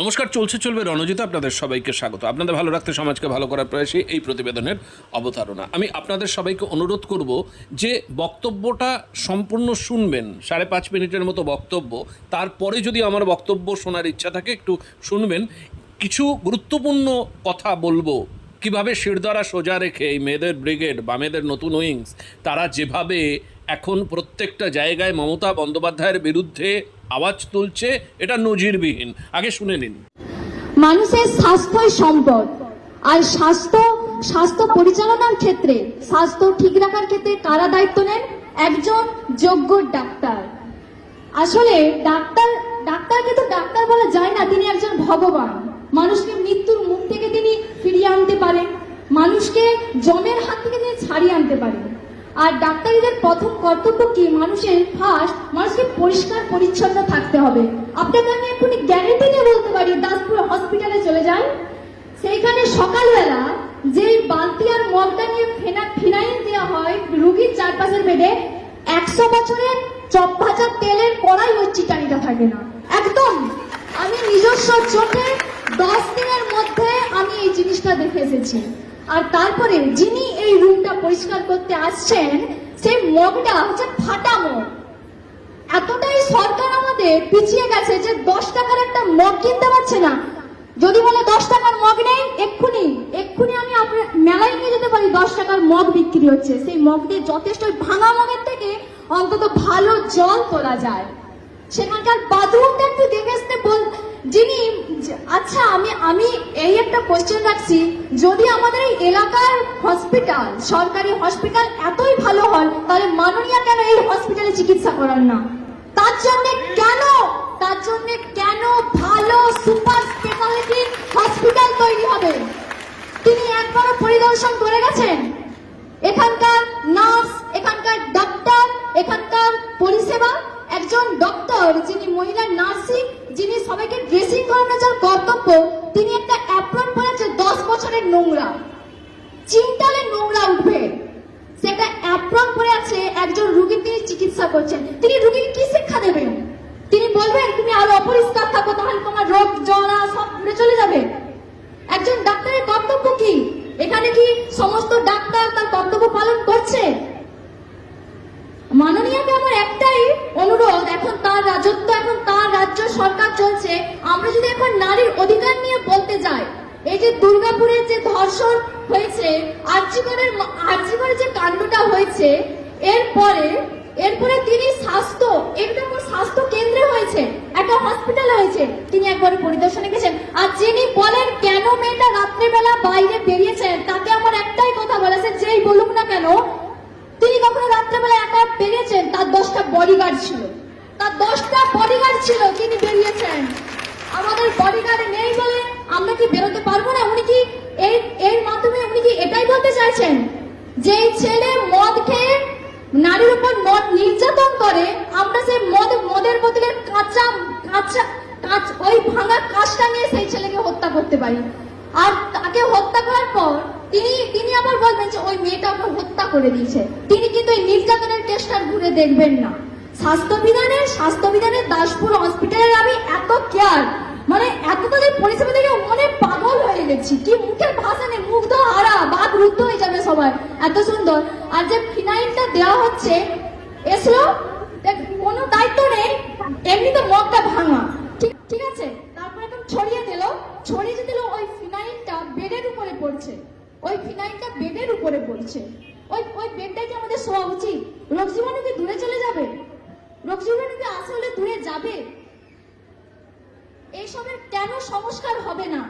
নমস্কার, চলছে, চলবে রণজিত আপনাদের সবাইকে স্বাগত। আপনাদের ভালো রাখতে সমাজকে ভালো করার প্রয়াসে এই প্রতিবেদনের অবতারণা। আমি আপনাদের সবাইকে অনুরোধ করব যে বক্তব্যটা সম্পূর্ণ শুনবেন, সাড়ে পাঁচ মিনিটের মতো বক্তব্য। তারপরে যদি আমার বক্তব্য শোনার ইচ্ছা থাকে, একটু শুনবেন। কিছু গুরুত্বপূর্ণ কথা বলব। কীভাবে শিরদারা সোজা রেখে এই মেয়েদের ব্রিগেড বা মেয়েদের নতুন উইংস, তারা যেভাবে এখন প্রত্যেকটা জায়গায় মমতা বন্দ্যোপাধ্যায়ের বিরুদ্ধে আওয়াজ তুলছে, এটা নজিরবিহীন। আগে শুনে নিন। মানুষের স্বাস্থ্যই সম্পদ। আর স্বাস্থ্য স্বাস্থ্য পরিচালনার ক্ষেত্রে, স্বাস্থ্য ঠিক রাখার ক্ষেত্রে কারা দায়িত্ব নেন? একজন যোগ্য ডাক্তার। আসলে ডাক্তার, ডাক্তারকে তো ডাক্তার বলা যায় না, তিনি একজন ভগবান। মানুষকে মৃত্যুর মুখ থেকে তিনি ফিরিয়ে আনতে পারেন। মানুষকে জমের হাত থেকে তিনি ছাড়িয়ে আনতে পারেন। আর ডাক্তারিদের প্রথম কর্তব্য কি? মানুষের ফার্স্ট মানুষকে পরিষ্কার, পরিচ্ছন্ন থাকতে হবে। আপনাকে আমি এক্ষুনি গ্যারেন্টি নিয়ে বলতে পারি, দাসপুর হসপিটালে চলে যান। সেইখানে সকালবেলা যে বালতি আর মগটা নিয়ে ফেনা, ফিনাইল দেওয়া হয়, রুগীর চারপাশের বেডে, একশো বছরের চপ ভাজা তেলের কড়াই ওই চিটানিটা থাকে না। একদম। আমি নিজস্ব চোখে দশ দিনের মধ্যে আমি এই জিনিসটা দেখে এসেছি। আর তারপরে যিনি এই রুমটা পরিষ্কার করতে আসছেন, সেই মগটা হচ্ছে ফাটা মগ। এতটাই সরকার আমাদের পিছিয়ে গেছে যে দশ টাকার একটা মগ কিনতে পারছে না। যদি বলে দশ টাকার মগ নেই, এক্ষুনি এক্ষুনি আমি আপনার মেলায় নিয়ে যেতে পারি দশ টাকার মগ বিক্রি হচ্ছে। সেই মগ দিয়ে যথেষ্ট ভাঙা মগের থেকে অন্তত ভালো জল তোলা যায়। সেখানকার বাথরুমটা একটু দেখে আসতে বল যিনি আচ্ছা আমি আমি এই একটা কোশ্চেন রাখছি। যদি আমাদের এই এলাকার হসপিটাল সরকারি হসপিটাল এতই ভালো হন তাহলে মাননীয় কেন এই হসপিটালে চিকিৎসা করান না? তার জন্য কেন, তার জন্য কেন ভালো সুপার স্পেশালিটি হসপিটাল তৈরি হবে? তিনি একবারও পরিদর্শন করে গেছেন? এখানকার নার্স এখানকার ডাক্তার এখানকার পরিষেবা, একজন ডক্টর যিনি মহিলা নার্সিং যিনি সবাইকে ড্রেসিং করানোর যার কর্তব্য, তিনি একটা অ্যাপ্রন পরেছে দশ বছরের নোংরা। চিন্তালে নোংরা উঠবে সেটা অ্যাপ্রন পরে আছে একজন রুগীর তিনি চিকিৎসা করছেন। তিনি রুগীকে কি শিক্ষা দেবেন? তিনি বলবেন, তুমি আরও অপরিষ্কার থাকো, তাহলে তোমার রোগ, জ্বরা সব উড়ে চলে যাবে। একজন ডাক্তারের কর্তব্য কি? এখানে কি সমস্ত ডাক্তার তার কর্তব্য পালন করছে? মাননীয়কে আমার একটাই অনুরোধ, এখন তার রাজত্ব রাজ্য সরকার চলছে, আমরা যদি এখন নারীর অধিকার নিয়ে বলতে যাই, এই যে দুর্গাপুরের যে ধর্ষণ হয়েছে আর্যিকরের আর্যিকরের যে কাণ্ডটা হয়েছে, এরপরে এরপরে তিনি স্বাস্থ্য কোনো স্বাস্থ্য কেন্দ্রে হয়েছে, একটা হসপিটাল হয়েছে, তিনি একবারে পরিদর্শনে গেছেন। আর যিনি বলেন কেন মেয়েটা রাত্রেবেলা বাইরে বেরিয়েছেন, তাকে আমার একটাই কথা বলেছে, যেই বলুক না কেন, তিনি কখনো রাত্রেবেলা একা বেরিয়েছেন, তার দশটা বডিগার্ড ছিল। তার দশটা বডিগার্ড ছিল তিনি বেরিয়েছেন। আমাদের বডিগার্ড নেই বলে আমরা কি বেরোতে পারব না? উনি কি এই এর মাধ্যমে উনি কি এটাই বলতে চাইছেন? যে ছেলে মদ খেয়ে নারীর উপর মদ নির্যাতন করে, আমরা সেই মদ, মদের বোতলের কাঁচা কাঁচা, কাঁচ, ওই ভাঙা কাঁচটা নিয়ে সেই ছেলেকে হত্যা করতে পারি। আর তাকে হত্যা করার পর তিনি তিনি আবার বলবেন যে, ওই মেয়েটা ওকে হত্যা করে দিয়েছে। তিনি কিন্তু এই নির্যাতনের কেসটা ঘুরে দেখবেন না। স্বাস্থ্যবিধানের স্বাস্থ্যবিধানের দাসপুর হসপিটালের আমি এত কেয়ার মানে এত তাদের পরিষেবা দেখে মনে পাগল হয়ে গেছি। কি মুখের ভাষা নেই মুগ্ধ হারা বাদ রুদ্ধ হয়ে যাবে সবাই। এত সুন্দর। আর যে ফিনাইলটা দেওয়া হচ্ছে এসলো? দেখ, কোনো দায়িত্ব নেই এমনিতে মগটা ভাঙা। ঠিক ঠিক আছে? তারপর একদম ছড়িয়ে দিল। ছড়িয়ে দিল ওই ফিনাইলটা বেডের উপরে পড়ছে। ওই ফিনাইলটা বেডের উপরে পড়ছে। ওই ওই বেডটাই কি আমাদের শোয়া উচিত রোগ জীবাণু কি দূরে চলে যাবে? কি আসলে দূরে যাবে? এইসবের কেন সংস্কার হবে না?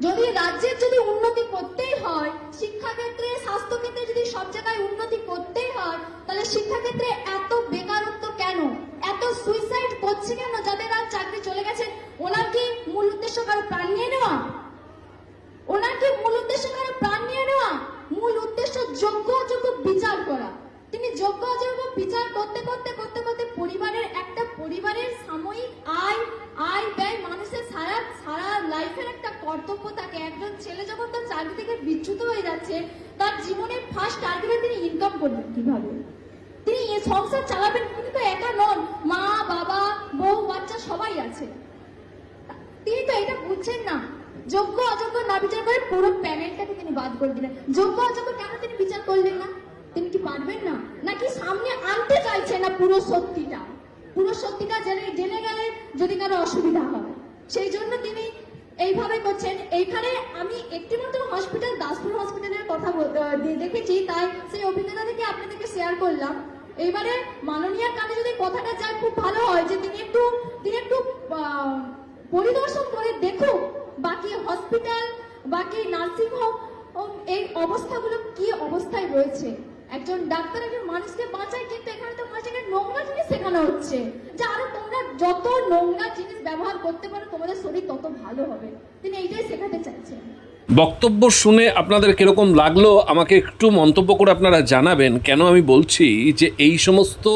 যদি রাজ্যের যদি উন্নতি করতেই হয়, শিক্ষাক্ষেত্রে, স্বাস্থ্যক্ষেত্রে যদি সব জায়গায় উন্নতি করতেই হয়, তাহলে শিক্ষাক্ষেত্রে এত বেকারত্ব কেন? এত সুইসাইড করছে কেন যাদের আর চাকরি চলে গেছে? ওনার কি মূল উদ্দেশ্য কারও প্রাণ নিয়ে নেওয়া? ওনার কি মূল উদ্দেশ্য কারও প্রাণ নিয়ে নেওয়া? মূল উদ্দেশ্য যোগ্য অযোগ্য বিচার করা। তিনি যোগ্য অযোগ্য বিচার করতে করতে করতে করতে পরিবারের একটা পরিবারের সাময়িক আয় আয় ব্যয় মানুষের সারা সারা লাইফের একটা কর্তব্য থাকে। একজন ছেলে যখন তার চাকরি থেকে বিচ্যুত হয়ে যাচ্ছে, তার জীবনের ফার্স্ট টার্গেটে তিনি ইনকাম করবেন কীভাবে? তিনি সংসার চালাবেন উনি তো একা নন। মা, বাবা, বউ, বাচ্চা সবাই আছে। তিনি তো এটা বুঝছেন না। যোগ্য, অযোগ্য, না বিচার করে পুরো প্যানেলটাকে তিনি বাদ করে দিলেন। যোগ্য, অযোগ্য কেন তিনি বিচার করলেন না? তিনি কি পারবেন না? নাকি সামনে আনতে চাইছেন না পুরো সত্যিটা? পুরো সত্যিটা জেনে জেনে গেলে যদি কারও অসুবিধা হয়। সেই জন্য তিনি এইভাবে করছেন। এইখানে আমি একটি মাত্র হসপিটাল দাসপুর হসপিটালের কথা দেখেছি। তাই সেই অভিজ্ঞতা থেকে আপনাদেরকে শেয়ার করলাম। এইবারে মাননীয় কানে যদি কথাটা যায়, খুব ভালো হয় যে তিনি একটু তিনি একটু পরিদর্শন করে দেখুক বাকি হসপিটাল বাকি নার্সিং হোম এই অবস্থাগুলো কি অবস্থায় রয়েছে। একজন ডাক্তার, একজন মানুষকে বাঁচায়, কিন্তু এখানে তো মানুষকে নোংরা জিনিস শেখানো হচ্ছে। যে আরও তোমরা যত নোংরা জিনিস ব্যবহার করতে পারো, তোমাদের শরীর তত ভালো হবে। তিনি এইটাই শেখাতে চাইছেন। বক্তব্য শুনে আপনাদের কীরকম লাগল, আমাকে একটু মন্তব্য করে আপনারা জানাবেন। কেন আমি বলছি যে এই সমস্ত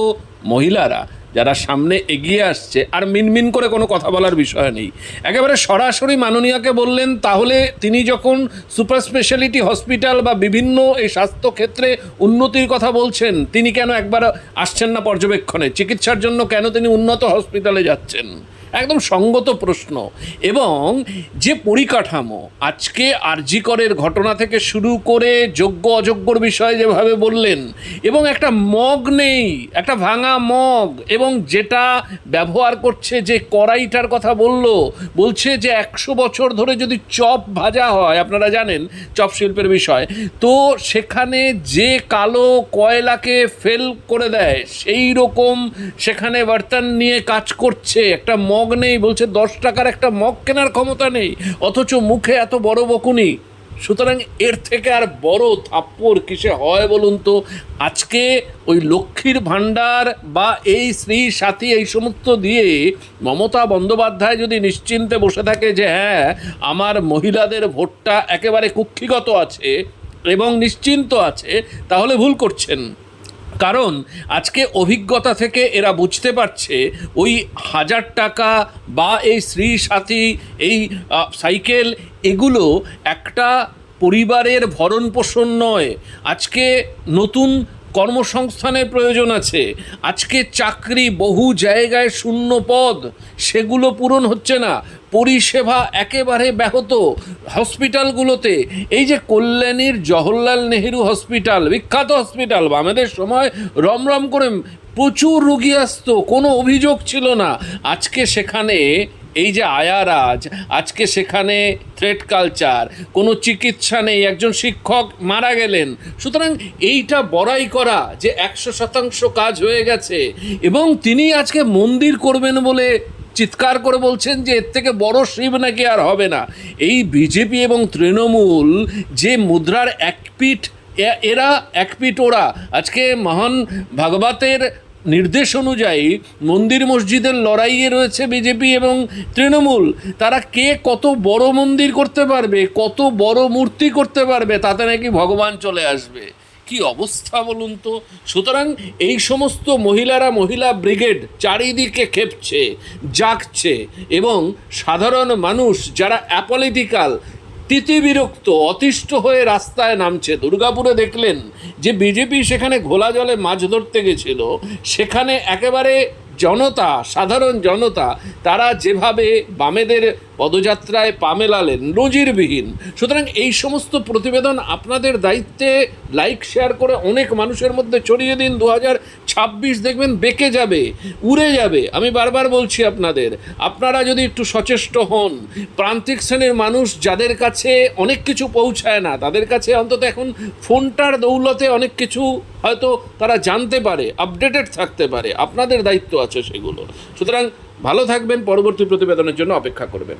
মহিলারা যারা সামনে এগিয়ে আসছে, আর মিনমিন করে কোনো কথা বলার বিষয় নেই। একেবারে সরাসরি মাননীয়াকে বললেন, তাহলে তিনি যখন সুপার স্পেশালিটি হসপিটাল বা বিভিন্ন এই স্বাস্থ্যক্ষেত্রে উন্নতির কথা বলছেন, তিনি কেন একবার আসছেন না পর্যবেক্ষণে? চিকিৎসার জন্য কেন তিনি উন্নত হসপিটালে যাচ্ছেন? একদম সঙ্গত প্রশ্ন। এবং যে পরিকাঠামো আজকে আরজিকরের ঘটনা থেকে শুরু করে যোগ্য অযোগ্যর বিষয়ে যেভাবে বললেন, এবং একটা মগ নেই, একটা ভাঙা মগ, এবং যেটা ব্যবহার করছে যে কড়াইটার কথা বলল, বলছে যে একশো বছর ধরে যদি চপ ভাজা হয়, আপনারা জানেন চপ শিল্পের বিষয়, তো সেখানে যে কালো কয়লাকে ফেল করে দেয়, সেই রকম সেখানে বর্তন নিয়ে কাজ করছে একটা মগ নেই, বলছে, দশ টাকার একটা মগ কেনার ক্ষমতা নেই, অথচ মুখে এত বড় বকুনি। সুতরাং এর থেকে আর বড় থাপ্পড় কিসে হয় বলুন তো? আজকে ওই লক্ষ্মীর ভাণ্ডার বা এই স্ত্রী সাথী এই সমস্ত দিয়ে মমতা বন্দ্যোপাধ্যায় যদি নিশ্চিন্তে বসে থাকে যে হ্যাঁ আমার মহিলাদের ভোটটা একেবারে কুক্ষিগত আছে এবং নিশ্চিন্ত আছে, তাহলে ভুল করছেন। কারণ আজকে অভিজ্ঞতা থেকে এরা বুঝতে পারছে ওই হাজার টাকা বা এই স্ত্রী, সাথী, এই সাইকেল, এগুলো একটা পরিবারের ভরণ পোষণ নয়। আজকে নতুন কর্মসংস্থানের প্রয়োজন আছে। আজকে চাকরি বহু জায়গায় শূন্য পদ, সেগুলো পূরণ হচ্ছে না। পরিষেবা একেবারে ব্যাহত হসপিটালগুলোতে। এই যে কল্যাণীর জওহরলাল নেহেরু হসপিটাল, বিখ্যাত হসপিটাল বামেদের সময় রমরম করে প্রচুর রুগী আসতো, কোনো অভিযোগ ছিল না। আজকে সেখানে এই যে আয়ারাজ, আজকে সেখানে থ্রেড কালচার কোনো চিকিৎসা নেই, একজন শিক্ষক মারা গেলেন। সুতরাং এইটা বড়াই করা যে একশো শতাংশ কাজ হয়ে গেছে, এবং তিনি আজকে মন্দির করবেন বলে চিৎকার করে বলছেন যে এর থেকে বড় শিব নাকি আর হবে না। এই বিজেপি এবং তৃণমূল যে মুদ্রার এক পিঠ এরা এক পিঠ ওরা। আজকে মহান ভাগবতের নির্দেশ অনুযায়ী মন্দির মসজিদের লড়াইয়ে রয়েছে বিজেপি এবং তৃণমূল। তারা কে কত বড় মন্দির করতে পারবে, কত বড় মূর্তি করতে পারবে, তাতে নাকি ভগবান চলে আসবে। কি অবস্থা বলুন তো? সুতরাং এই সমস্ত মহিলারা মহিলা ব্রিগেড চারিদিকে খেপছে, জাগছে এবং সাধারণ মানুষ যারা অ্যাপলিটিক্যাল, তিতিবিরক্ত, অতিষ্ঠ হয়ে রাস্তায় নামছে। দুর্গাপুরে দেখলেন যে বিজেপি সেখানে ঘোলা জলে মাছ ধরতে গেছিল। সেখানে একেবারে জনতা, সাধারণ জনতা, তারা যেভাবে বামেদের পদযাত্রায় পা মেলালেন নজিরবিহীন। সুতরাং এই সমস্ত প্রতিবেদন আপনাদের দায়িত্বে। লাইক শেয়ার করে অনেক মানুষের মধ্যে ছড়িয়ে দিন। দু ছাব্বিশ দেখবেন বেঁকে যাবে, উড়ে যাবে। আমি বারবার বলছি আপনাদের, আপনারা যদি একটু সচেষ্ট হন, প্রান্তিক শ্রেণির মানুষ যাদের কাছে অনেক কিছু পৌঁছায় না, তাদের কাছে অন্তত এখন ফোনটার দৌলতে অনেক কিছু হয়তো তারা জানতে পারে আপডেটেড থাকতে পারে। আপনাদের দায়িত্ব আছে সেগুলো। সুতরাং ভালো থাকবেন, পরবর্তী প্রতিবেদনের জন্য অপেক্ষা করবেন।